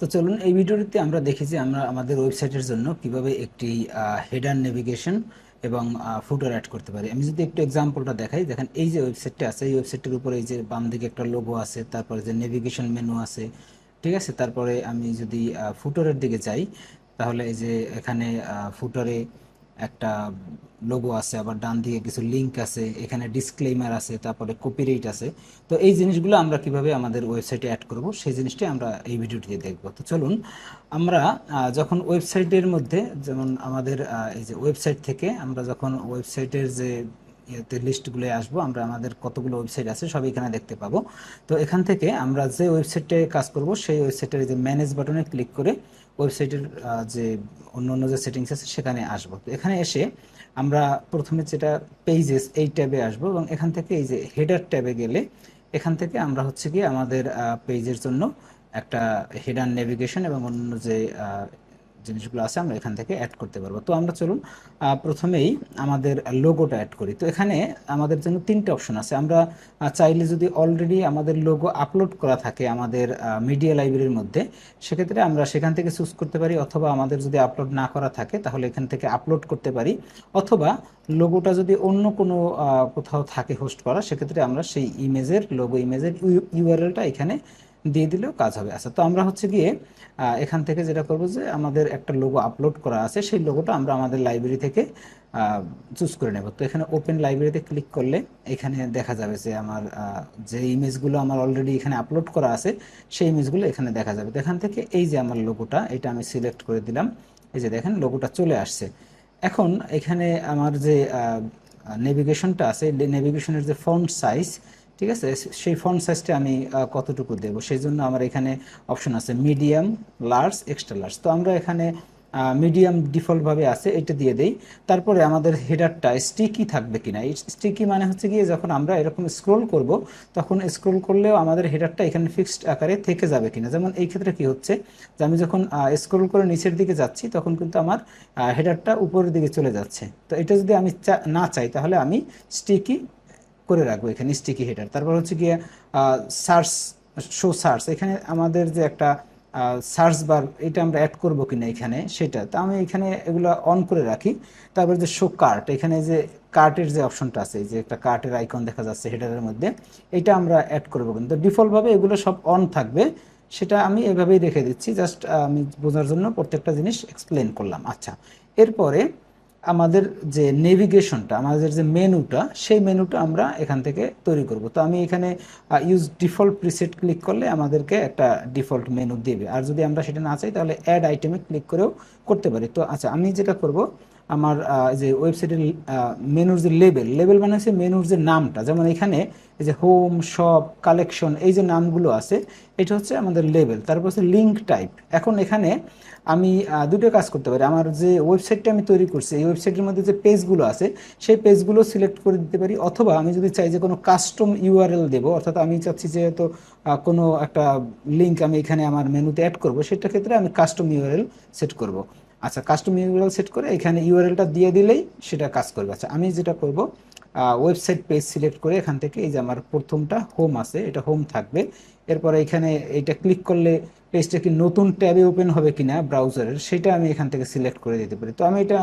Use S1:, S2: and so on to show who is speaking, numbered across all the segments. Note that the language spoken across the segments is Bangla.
S1: তো চলুন, এই ভিডিওটিতে আমরা দেখেছি আমরা আমাদের ওয়েবসাইটের জন্য কীভাবে একটি হেডার নেভিগেশন এবং ফুটার অ্যাড করতে পারি। আমি যদি একটু এক্সাম্পলটা দেখাই, দেখেন এই যে ওয়েবসাইটটা আছে, এই ওয়েবসাইটের উপরে এই যে বাম দিকে একটা লোগো আছে, তারপরে যে নেভিগেশন মেনু আছে, ঠিক আছে? তারপরে আমি যদি ফুটারের দিকে যাই, তাহলে এই যে এখানে ফুটারে একটা লোগো আছে, আবার ডান দিকে কিছু লিংক আছে, এখানে ডিসক্লেমার আছে, তারপরে কপিরাইট আছে। তো এই জিনিসগুলো আমরা কীভাবে আমাদের ওয়েবসাইটে অ্যাড করব, সেই জিনিসটি আমরা এই ভিডিওটিতে দেখব। তো চলুন, আমরা যখন ওয়েবসাইটের মধ্যে, যেমন আমাদের এই যে ওয়েবসাইট থেকে আমরা যখন ওয়েবসাইটের যে ইয়েতে লিস্টগুলো আসব, আমরা আমাদের কতগুলো ওয়েবসাইট আছে সব এখানে দেখতে পাবো। তো এখান থেকে আমরা যে ওয়েবসাইটে কাজ করব, সেই ওয়েবসাইটের যে ম্যানেজ বাটনে ক্লিক করে ওয়েবসাইটের যে অন্য অন্য যে সেটিংস আছে সেখানে আসব। তো এখানে এসে আমরা প্রথমে যেটা পেজেস এই ট্যাবে আসব এবং এখান থেকে এই যে হেডার ট্যাবে গেলে এখান থেকে আমরা হচ্ছে কি আমাদের পেজের জন্য একটা হেডার নেভিগেশন এবং অন্য যে জিনিসগুলো আছে, আমরা এখান থেকে অ্যাড করতে পারব। তো আমরা চলুন প্রথমেই আমাদের লোগোটা অ্যাড করি। তো এখানে আমাদের জন্য তিনটে অপশন আছে। আমরা চাইলে যদি অলরেডি আমাদের লোগো আপলোড করা থাকে আমাদের মিডিয়া লাইব্রেরির মধ্যে, সেক্ষেত্রে আমরা সেখান থেকে চুজ করতে পারি, অথবা আমাদের যদি আপলোড না করা থাকে, তাহলে এখান থেকে আপলোড করতে পারি। অথবা লোগোটা যদি অন্য কোনো কোথাও থাকে হোস্ট করা, সেক্ষেত্রে আমরা সেই ইমেজের লোগো ইমেজের ইউআরএলটা এখানে দিয়ে দিলেও কাজ হবে। আচ্ছা তো আমরা হচ্ছে গিয়ে এখান থেকে যেটা করব যে আমাদের একটা লোগো আপলোড করা আছে। সেই লোগোটা আমরা আমাদের লাইব্রেরি থেকে চুজ করে নেব। তো এখানে ওপেন লাইব্রেরিতে ক্লিক করলে এখানে দেখা যাবে যে আমার যে ইমেজগুলো আমার অলরেডি এখানে আপলোড করা আছে, সেই ইমেজগুলো এখানে দেখা যাবে। তো এখান থেকে এই যে আমার লোগোটা এটা আমি সিলেক্ট করে দিলাম। এই যে দেখেন লোগোটা চলে আসছে। এখন এখানে আমার যে নেভিগেশনটা আছে নেভিগেশনের যে ফন্ট সাইজ ঠিক আছে? সেই ফন্ট সাইজটা আমি কতটুকু দেব? সেই জন্য আমার এখানে অপশন আছে মিডিয়াম লার্জ এক্সট্রা লার্জ তো আমরা এখানে মিডিয়াম ডিফল্টভাবে আছে, এটা দিয়ে দেই। তারপরে আমাদের হেডারটা স্টিকি থাকবে কিনা? এই স্টিকি মানে হচ্ছে গিয়ে যখন আমরা এরকম স্ক্রোল করব, তখন স্ক্রোল করলেও আমাদের হেডারটা এখানে ফিক্সড আকারে থেকে যাবে কিনা? যেমন এই ক্ষেত্রে কি হচ্ছে? যে আমি যখন স্ক্রোল করে নিচের দিকে যাচ্ছি, তখন কিন্তু আমার হেডারটা উপরের দিকে চলে যাচ্ছে। তো এটা যদি আমি না চাই, তাহলে আমি স্টিকি করে রাখব, এখানে স্টিকি হেডার তারপর হচ্ছে গিয়ে সার্চ শো সার্চ এখানে আমাদের যে একটা সার্চ বার এটা আমরা অ্যাড করব কিনা এখানে, সেটা। তো আমি এখানে এগুলো অন করে রাখি। তারপর যে শো কার্ট এখানে যে কার্টের যে অপশনটা আছে যে একটা কার্টের আইকন দেখা যাচ্ছে হেডারের মধ্যে, এটা আমরা অ্যাড করব কিন্তু। ডিফল্টভাবে এগুলো সব অন থাকবে। সেটা আমি এভাবেই রেখে দিচ্ছি। জাস্ট আমি বোঝার জন্য প্রত্যেকটা জিনিস এক্সপ্লেন করলাম। আচ্ছা এরপরে আমাদের যে নেভিগেশনটা আমাদের যে মেনুটা সেই মেনুটা আমরা এখান থেকে তৈরি করব। তো আমি এখানে ইউজ ডিফল্ট প্রিসেট ক্লিক করলে আমাদেরকে একটা ডিফল্ট মেনু দেবে। আর যদি আমরা সেটা না চাই, তাহলে অ্যাড আইটেমে ক্লিক করেও করতে পারি। তো আচ্ছা আমি যেটা করব আমার যে ওয়েবসাইটের মেনুর যে লেবেল লেবেল মানে হচ্ছে মেনুর যে নামটা। যেমন এখানে এই যে হোম শপ কালেকশন এই যে নামগুলো আছে, এটা হচ্ছে আমাদের লেবেল তারপর হচ্ছে লিঙ্ক টাইপ এখন এখানে আমি দুটো কাজ করতে পারি। আমার যে ওয়েবসাইটটা আমি তৈরি করছি, এই ওয়েবসাইটের মধ্যে যে পেজগুলো আছে, সেই পেজগুলো সিলেক্ট করে দিতে পারি। অথবা আমি যদি চাই যে কোনো কাস্টম ইউআরএল দেবো, অর্থাৎ আমি চাচ্ছি যে হয়তো কোনো একটা লিঙ্ক আমি এখানে আমার মেনুতে অ্যাড করব সেটা ক্ষেত্রে আমি কাস্টম ইউআরএল সেট করব। আচ্ছা কাস্টম ইউআরএল সেট করে এখানে ইউআরএলটা দিয়ে দিলেই সেটা কাজ করবে। আচ্ছা আমি যেটা করব ওয়েবসাইট পেজ সিলেক্ট করে এখান থেকে এই যে আমার প্রথমটা হোম আছে, এটা হোম থাকবে। এরপরে এখানে এইটা ক্লিক করলে পেজটা কি নতুন ট্যাবে ওপেন হবে কিনা ব্রাউজারের সেটা আমি এখান থেকে সিলেক্ট করে দিতে পারি। তো আমি এটা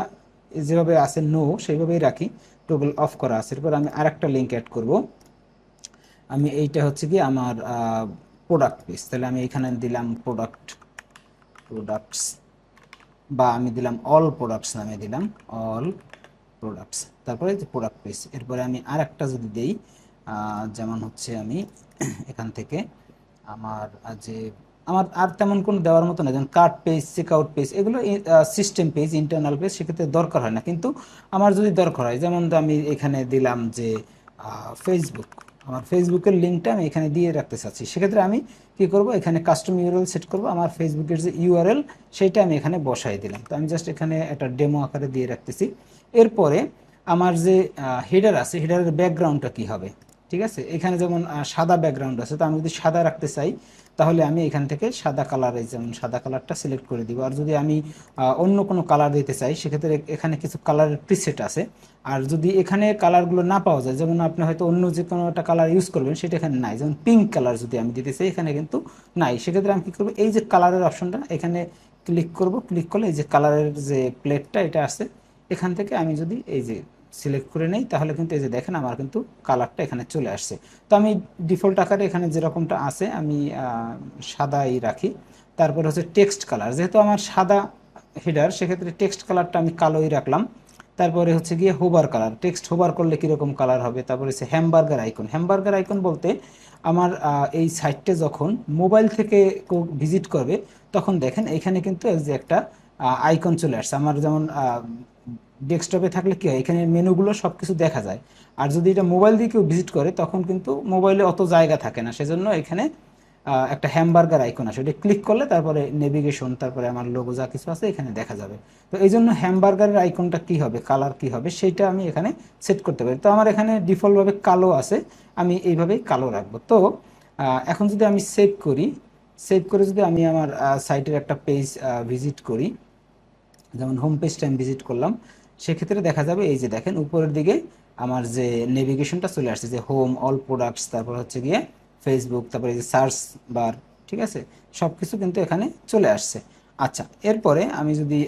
S1: যেভাবে আছে নো সেইভাবেই রাখি টোগল অফ করা আছে। এরপর আমি আরেকটা লিঙ্ক অ্যাড করব। আমি এইটা হচ্ছে কি আমার প্রোডাক্ট পেজ তাহলে আমি এখানে দিলাম প্রোডাক্ট প্রোডাক্টস বা আমি দিলাম অল প্রোডাক্টস নামে দিলাম অল প্রোডাক্টস তারপরে যে প্রোডাক্ট পেজ এরপরে আমি আর একটা যদি দেই যেমন হচ্ছে আমি এখান থেকে আমার যে আমার আর তেমন কোনো দেওয়ার মতো না যেমন card page check out page এগুলো সিস্টেম পেজ ইন্টারনাল পেজ সেক্ষেত্রে দরকার হয় না। কিন্তু আমার যদি দরকার হয়, যেমন আমি এখানে দিলাম যে ফেসবুক আমার ফেসবুকের লিঙ্কটা আমি এখানে দিয়ে রাখতে চাচ্ছি। সেক্ষেত্রে আমি কি করব? এখানে কাস্টম ইউআরএল সেট করব। আমার ফেসবুকের যে ইউআরএল সেটা আমি এখানে বসাই দিলাম। তো আমি জাস্ট এখানে একটা ডেমো আকারে দিয়ে রাখতেছি। এরপরে আমার যে হেডার আছে হেডারের ব্যাকগ্রাউন্ডটা কি হবে? ঠিক আছে? এখানে যেমন সাদা ব্যাকগ্রাউন্ড আছে। তো আমি যদি সাদা রাখতে চাই তাহলে আমি এখান থেকে সাদা কালার এই যেমন সাদা কালারটা সিলেক্ট করে দিব। আর যদি আমি অন্য কোনো কালার দিতে চাই, সেক্ষেত্রে এখানে কিছু কালারের প্রিসেট আছে। আর যদি এখানে কালারগুলো না পাওয়া যায়, যেমন আপনি হয়তো অন্য যে কোনো একটা কালার ইউজ করবেন, সেটা এখানে নাই। যেমন পিঙ্ক কালার যদি আমি দিতে চাই, এখানে কিন্তু নাই। সেক্ষেত্রে আমি কী করব? এই যে কালারের অপশনটা এখানে ক্লিক করব। ক্লিক করলে এই যে কালারের যে প্লেটটা এটা আছে। এখান থেকে আমি যদি এই যে সিলেক্ট করে নেই, তাহলে কিন্তু এই যে দেখেন আমার কিন্তু কালারটা এখানে চলে আসছে। তো আমি ডিফল্ট আকারে এখানে যেরকমটা আছে, আমি সাদাই রাখি। তারপর হচ্ছে টেক্সট কালার যেহেতু আমার সাদা হেডার সেক্ষেত্রে টেক্সট কালারটা আমি কালোই রাখলাম। তারপরে হচ্ছে গিয়ে হোবার কালার টেক্সট হোবার করলে কীরকম কালার হবে? তারপরে হচ্ছে হ্যামবার্গার আইকন হ্যামবার্গার আইকন বলতে আমার এই সাইটটা যখন মোবাইল থেকে ভিজিট করবে, তখন দেখেন এখানে কিন্তু যে একটা আইকন চলে আসছে। আমার যেমন ডেস্কটপে থাকলে কি হয়? এখানে মেনুগুলো সব কিছু দেখা যায়। আর যদি এটা মোবাইল দিয়ে কেউ ভিজিট করে, তখন কিন্তু মোবাইলে অত জায়গা থাকে না। সেজন্য এখানে একটা হ্যামবার্গার আইকন আসে ওটা ক্লিক করলে তারপরে নেভিগেশন, তারপরে আমার লোগো যা কিছু আছে এখানে দেখা যাবে। তো এই জন্য হ্যামবার্গারের আইকনটা কি হবে, কালার কি হবে সেইটা আমি এখানে সেট করতে পারি। তো আমার এখানে ডিফল্টভাবে কালো আছে, আমি এইভাবেই কালো রাখব। তো এখন যদি আমি সেভ করি, সেভ করে যদি আমি আমার সাইটের একটা পেজ ভিজিট করি, যেমন হোম পেজটা আমি ভিজিট করলাম সেক্ষেত্রে দেখা যাবে, এই যে দেখেন উপরের দিকে আমার যে নেভিগেশনটা চলে আসছে, যে হোম অল প্রোডাক্টস তারপর হচ্ছে গিয়ে ফেসবুক তারপরে এই যে সার্চ বার ঠিক আছে? সব কিছু কিন্তু এখানে চলে আসছে। আচ্ছা এরপরে আমি যদি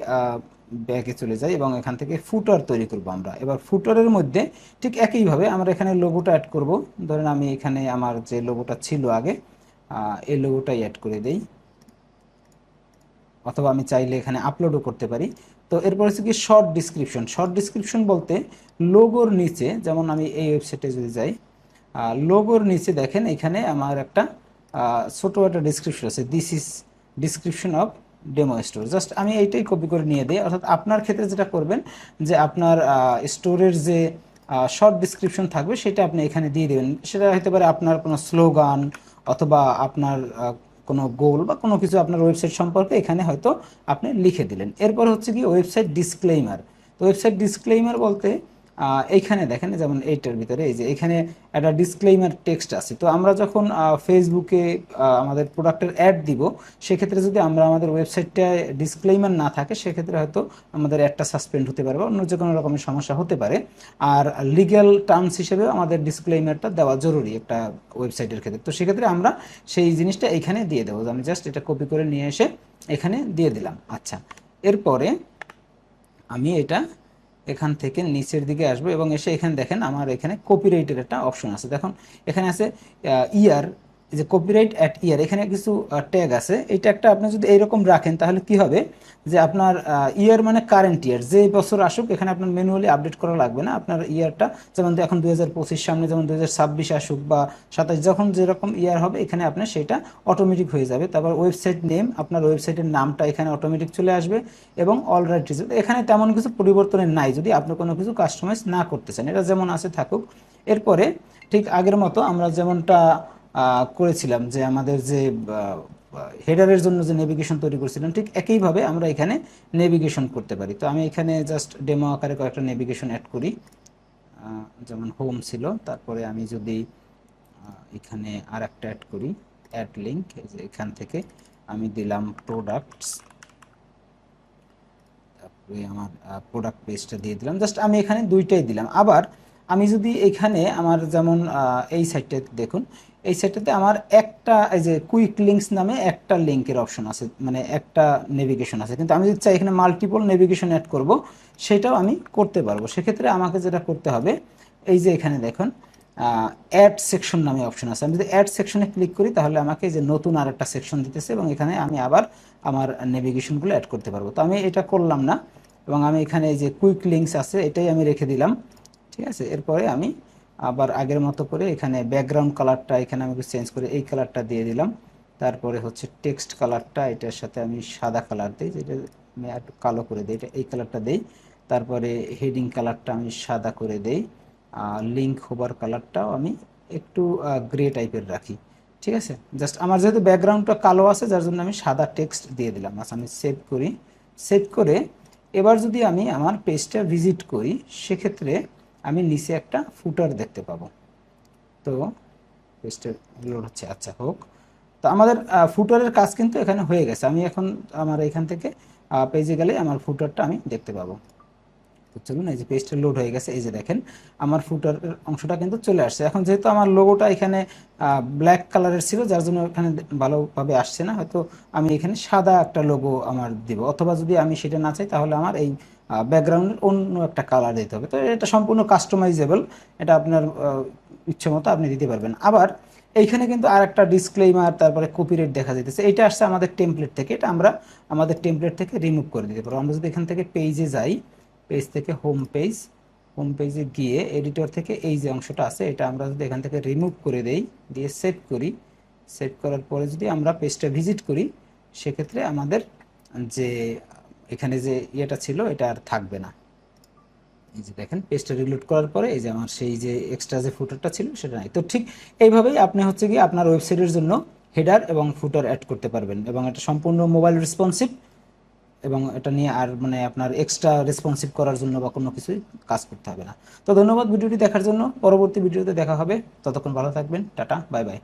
S1: ব্যাকে চলে যাই এবং এখান থেকে ফুটার তৈরি করব আমরা। এবার ফুটারের মধ্যে ঠিক একইভাবে আমরা এখানে লোগোটা অ্যাড করব। ধরেন আমি এখানে আমার যে লোগোটা ছিল আগে এই লোগোটাই অ্যাড করে দেই। অথবা আমি চাইলে এখানে আপলোডও করতে পারি। তো এরপর হচ্ছে কি শর্ট ডিসক্রিপশন শর্ট ডিসক্রিপশন বলতে লোগোর নিচে, যেমন আমি এই ওয়েবসাইটে যদি যাই লোগোর নিচে দেখেন, এখানে আমার একটা ছোটো একটা ডিসক্রিপশন আছে। This is description of demo store just আমি এইটাই কপি করে নিয়ে দিই। অর্থাৎ আপনার ক্ষেত্রে যেটা করবেন, যে আপনার স্টোরের যে শর্ট ডিসক্রিপশন থাকবে, সেটা আপনি এখানে দিয়ে দেবেন। সেটা হতে পারে আপনার কোনো স্লোগান অথবা আপনার কোনো গোল বা কোনো কিছু আপনার ওয়েবসাইট সম্পর্কে এখানে হয়তো আপনি লিখে দিলেন। এরপর হচ্ছে কি ওয়েবসাইট ডিসক্লেইমার তো ওয়েবসাইট ডিসক্লেইমার বলতে এইখানে দেখেন, যেমন এইটার ভিতরে, এই যে এখানে একটা ডিসক্লেইমার টেক্সট আছে। তো আমরা যখন ফেসবুকে আমাদের প্রোডাক্টের অ্যাড দিব, সেক্ষেত্রে যদি আমরা আমাদের ওয়েবসাইটটায় ডিসক্লেইমার না থাকে, সেক্ষেত্রে হয়তো আমাদের অ্যাডটা সাসপেন্ড হতে পারে বা অন্য যে কোনো রকমের সমস্যা হতে পারে। আর লিগ্যাল টার্মস হিসেবেও আমাদের ডিসক্লেইমারটা দেওয়া জরুরি একটা ওয়েবসাইটের ক্ষেত্রে। তো সেক্ষেত্রে আমরা সেই জিনিসটা এখানে দিয়ে দেবো। আমি জাস্ট এটা কপি করে নিয়ে এসে এখানে দিয়ে দিলাম। আচ্ছা এরপরে আমি এটা এখান থেকে নিচের দিকে আসব এবং এসে এখানে দেখেন আমার এখানে কপিরাইটের একটা অপশন আছে। দেখুন, এখানে আছে ইয়ার যে কপিরাইট অ্যাট ইয়ার এখানে কিছু ট্যাগ আছে। এটা একটা আপনি যদি এইরকম রাখেন, তাহলে কি হবে? যে আপনার ইয়ার মানে কারেন্ট ইয়ার যে বছর আসুক, এখানে আপনার ম্যানুয়ালি আপডেট করা লাগবে না। আপনার ইয়ারটা যেমন এখন দুই হাজার পঁচিশ সামনে যেমন দুই আসুক বা সাতাশ, যখন যেরকম ইয়ার হবে, এখানে আপনার সেটা অটোমেটিক হয়ে যাবে। তারপর ওয়েবসাইট নেম আপনার ওয়েবসাইটের নামটা এখানে অটোমেটিক চলে আসবে এবং অল রাইট রিজেক্ট এখানে তেমন কিছু পরিবর্তনের নাই, যদি আপনি কোনো কিছু কাস্টমাইজ না করতে চান। এটা যেমন আছে, থাকুক। এরপরে, ঠিক আগের মতো আমরা যেমনটা করেছিলাম যে আমাদের যে হেডারের জন্য যে নেভিগেশন তৈরি করেছিলাম, ঠিক একইভাবে আমরা এখানে নেভিগেশন করতে পারি। তো আমি এখানে জাস্ট ডেমো আকারে কয়েকটা নেভিগেশন অ্যাড করি। যেমন হোম ছিল, তারপরে আমি যদি এখানে আর একটা অ্যাড করি অ্যাড লিঙ্ক এখান থেকে আমি দিলাম প্রোডাক্টস তারপরে আমার প্রোডাক্ট পেজটা দিয়ে দিলাম। জাস্ট আমি এখানে দুইটাই দিলাম। আবার আমি যদি এখানে আমার যেমন এই সাইটটা দেখুন, এই সাইটটাতে আমার একটা, এই যে কুইক লিঙ্কস নামে একটা লিঙ্কের অপশন আছে মানে একটা নেভিগেশন আছে। কিন্তু আমি যদি চাই এখানে মাল্টিপল নেভিগেশন অ্যাড করব, সেটাও আমি করতে পারব। সেক্ষেত্রে আমাকে যেটা করতে হবে, এই যে এখানে দেখুন অ্যাড সেকশন নামে অপশন আছে। আমি যদি অ্যাড সেকশনে ক্লিক করি, তাহলে আমাকে যে নতুন আর একটা সেকশন দিতেছে এবং এখানে আমি আবার আমার নেভিগেশনগুলো অ্যাড করতে পারব। তো আমি এটা করলাম না এবং আমি এখানে এই যে কুইক লিঙ্কস আছে, এটাই আমি রেখে দিলাম। ঠিক আছে? এরপরে আমি আবার আগের মতো করে এখানে ব্যাকগ্রাউন্ড কালারটা এখানে আমি চেঞ্জ করে এই কালারটা দিয়ে দিলাম। তারপরে হচ্ছে টেক্সট কালারটা এটার সাথে আমি সাদা কালার দিই, যেটা আমি একটু কালো করে দিই, এটা এই কালারটা দিই। তারপরে হেডিং কালারটা আমি সাদা করে দেই লিঙ্ক হোবার কালারটাও আমি একটু গ্রে টাইপের রাখি, ঠিক আছে? জাস্ট আমার যেহেতু ব্যাকগ্রাউন্ডটা কালো আছে, যার জন্য আমি সাদা টেক্সট দিয়ে দিলাম। আচ্ছা আমি সেভ করি। সেভ করে এবার যদি আমি আমার পেজটা ভিজিট করি, সেক্ষেত্রে আমি নিচে একটা ফুটার দেখতে পাবো। তো পেজটা লোড হচ্ছে আচ্ছা হোক। তো আমাদের ফুটারের কাজ কিন্তু এখানে হয়ে গেছে। আমি এখন আমার এখান থেকে পেজে গেলে আমার ফুটারটা আমি দেখতে পাবো। চলুন এই যে পেজটা লোড হয়ে গেছে, এই যে দেখেন, আমার ফুটারের অংশটা কিন্তু চলে আসছে। এখন যেহেতু আমার লোগোটা এখানে ব্ল্যাক কালারের ছিল, যার জন্য এখানে ভালোভাবে আসছে না, হয়তো আমি এখানে সাদা একটা লোগো আমার দিব। অথবা যদি আমি সেটা না চাই, তাহলে আমার এই ব্যাকগ্রাউন্ডের অন্য একটা কালার দিতে হবে। তো এটা সম্পূর্ণ কাস্টমাইজেবল এটা আপনার ইচ্ছে মতো আপনি দিতে পারবেন। আবার এইখানে কিন্তু আর একটা ডিসক্লেইমার তারপরে কপিরাইট দেখা যাইতেছে। এটা আসছে আমাদের টেমপ্লেট থেকে, এটা আমরা আমাদের টেমপ্লেট থেকে রিমুভ করে দিতে পারব। আমরা যদি এখান থেকে পেজে যাই পেজ থেকে হোম পেজ হোম পেজে গিয়ে এডিটর থেকে এই যে অংশটা আছে, এটা আমরা যদি এখান থেকে রিমুভ করে দেই, দিয়ে সেভ করি সেভ করার পরে যদি আমরা পেজটা ভিজিট করি, সেক্ষেত্রে আমাদের যে এখানে যে ইয়েটা ছিল, এটা আর থাকবে না। এই যে দেখেন পেজটা রিলোড করার পরে এই যে আমার সেই যে এক্সট্রা যে ফুটারটা ছিল, সেটা নাই। তো ঠিক এইভাবেই আপনি হচ্ছে কি আপনার ওয়েবসাইটের জন্য হেডার এবং ফুটার অ্যাড করতে পারবেন। এবং এটা সম্পূর্ণ মোবাইল রেসপন্সিভ এবং এটা নিয়ে আর মানে আপনার এক্সট্রা রেসপন্সিভ করার জন্য বা কোনো কিছুই কাজ করতে হবে না। তো ধন্যবাদ ভিডিওটি দেখার জন্য। পরবর্তী ভিডিওতে দেখা হবে। ততক্ষণ ভালো থাকবেন। Tata, bye bye.